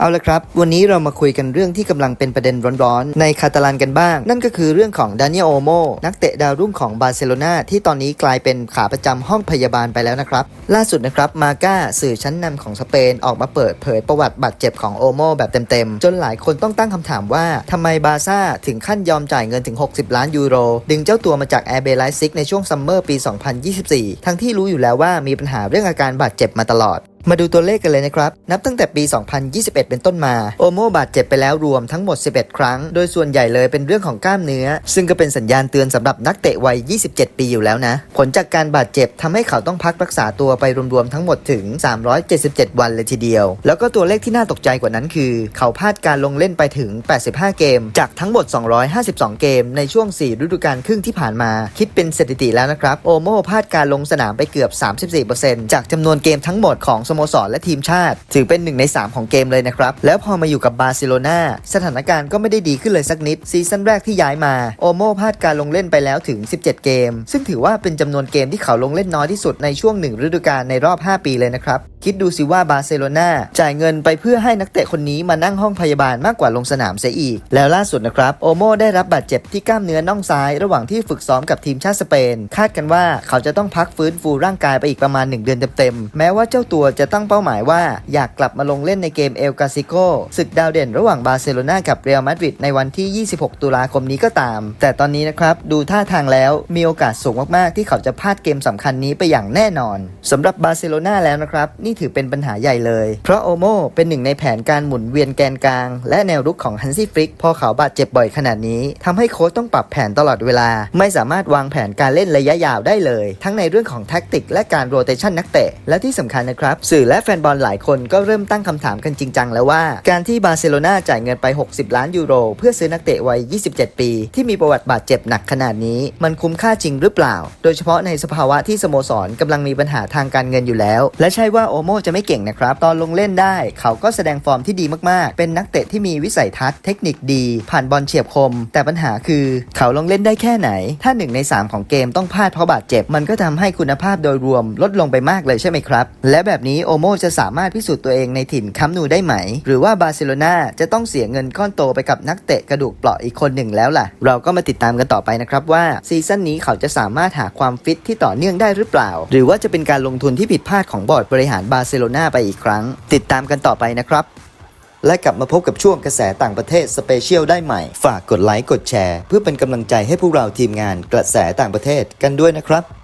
เอาละครับ วันนี้เรามาคุยกันเรื่องที่กำลังเป็นประเด็นร้อนๆ ในคาตาลันกันบ้าง นั่นก็คือเรื่องของดานิเอลโอโมนักเตะดาวรุ่งของบาร์เซโลนาที่ตอนนี้กลายเป็นขาประจำห้องพยาบาลไปแล้วนะครับ ล่าสุดนะครับมาก้าสื่อชั้นนำของสเปนออกมาเปิดเผยประวัติบาดเจ็บของโอโมแบบเต็มๆ จนหลายคนต้องตั้งคำถามว่าทำไมบาร์ซ่าถึงขั้นยอมจ่ายเงินถึง 60 ล้านยูโร ดึงเจ้าตัวมาจากแอร์เบไลซิกในช่วงซัมเมอร์ปี 2024 ทั้งที่รู้อยู่แล้วว่ามีปัญหาเรื่องอาการบาดเจ็บมาตลอด มาดูตัวเลขกันเลยนะครับ นับตั้งแต่ปี 2021 เป็นต้นมา โอโมบาดเจ็บไปแล้วรวมทั้งหมด 11 ครั้ง โดยส่วนใหญ่เลยเป็นเรื่องของกล้ามเนื้อ ซึ่งก็เป็นสัญญาณเตือนสำหรับนักเตะวัย 27 ปีอยู่แล้วนะ ผลจากการบาดเจ็บทำให้เขาต้องพักรักษาตัวไปรวมๆทั้งหมดถึง 377 วันเลยทีเดียว แล้วก็ตัวเลขที่น่าตกใจกว่านั้นคือ เขาพลาดการลงเล่นไปถึง 85 เกม จากทั้งหมด 252 เกม ในช่วง 4 ฤดูกาลครึ่งที่ผ่านมา คิดเป็นสถิติแล้วนะครับ โอโมพลาดการลงสนามไปเกือบ 34%จากจำนวนเกมทั้งหมดของสโมสรและทีมชาติ ถือเป็น 1 ใน 3 ของเกมเลยนะครับ แล้วพอมาอยู่กับบาร์เซโลนาสถานการณ์ก็ไม่ได้ดีขึ้นเลยสักนิด ซีซั่นแรกที่ย้ายมา โอโมพลาดการลงเล่นไปแล้วถึง 17 เกม ซึ่งถือว่าเป็นจำนวนเกมที่เขาลงเล่นน้อยที่สุดในช่วงหนึ่งฤดูกาลในรอบ 5 ปีเลยนะครับ คิดดูสิว่าบาร์เซโลนาจ่ายเงินไปเพื่อให้นักเตะคนนี้มานั่งห้องพยาบาลมากกว่าลงสนามเสียอีก แล้วล่าสุดนะครับโอโมได้รับบาดเจ็บที่กล้ามเนื้อน่องซ้าย ระหว่างที่ฝึกซ้อมกับทีมชาติสเปน คาดกันว่าเขาจะต้องพักฟื้นฟูร่างกายไปอีกประมาณ 1 เดือนเต็มๆแม้ว่าเจ้าตัวจะตั้งเป้าหมายว่า อยากกลับมาลงเล่นในเกมเอลกาซิโกศึกดาวเด่นระหว่างบาร์เซโลนากับเรอัลมาดริดในวันที่ 26 ตุลาคมนี้ก็ตาม แต่ตอนนี้นะครับดูท่าทางแล้วมีโอกาสสูงมากๆ ที่เขาจะพลาดเกมสำคัญนี้ไปอย่างแน่นอนสำหรับบาร์เซโลนาแล้วนะครับนีี่ถือเป็นปัญหาใหญ่เลย เพราะโอโมเป็นหนึ่งในแผนการหมุนเวียนแกนกลาง และแนวรุกของฮันซี่ฟริกพอเขาบาดเจ็บบ่อยขนาดนี้ทำให้โค้ชต้องปรับแผนตลอดเวลา ไม่สามารถวางแผนการเล่นระยะยาวได้เลย ทั้งในเรื่องของแท็กติกและการโรเตชันนักเตะ และที่สำคัญนะครับ สื่อและแฟนบอลหลายคนก็เริ่มตั้งคำถามกันจริงจังแล้วว่า การที่บาร์เซโลนาจ่ายเงินไป 60 ล้านยูโร เพื่อซื้อนักเตะวัย 27 ปี ที่มีประวัติบาดเจ็บหนักขนาดนี้ มันคุ้มค่าจริงหรือเปล่า โดยเฉพาะในสภาวะที่สโมสรกำลังมีปัญหาทางการเงินอยู่แล้ว และใช่ว่าโอโมจะไม่เก่งนะครับ ตอนลงเล่นได้ เขาก็แสดงฟอร์มที่ดีมากๆ เป็นนักเตะที่มีวิสัยทัศน์เทคนิคดี ผ่านบอลเฉียบคม แต่ปัญหาคือ เขาลงเล่นได้แค่ไหน ถ้า 1 ใน 3 ของเกมต้องพลาดเพราะบาดเจ็บ มันก็ทำให้คุณภาพโดยรวมลดลงไปมากเลยใช่ไหมครับ และแบบนี้โอโมจะสามารถพิสูจน์ตัวเองในถิ่นคัมนูได้ไหม หรือว่าบาร์เซโลนาจะต้องเสียเงินก้อนโตไปกับนักเตะกระดูกเปราะอีกคนหนึ่งแล้วล่ะ เราก็มาติดตามกันต่อไปนะครับว่าซีซั่นนี้เขาจะสามารถหาความฟิตที่ต่อเนื่องได้หรือเปล่า หรือว่าจะเป็นการลงทุนที่ผิดพลาดของบอร์ดบริหารบาร์เซโลนาไปอีกครั้ง ติดตามกันต่อไปนะครับ และกลับมาพบกับช่วงกระแสต่างประเทศสเปเชียลได้ใหม่ ฝากกดไลค์กดแชร์ เพื่อเป็นกำลังใจให้พวกเราทีมงานกระแสต่างประเทศกันด้วยนะครับ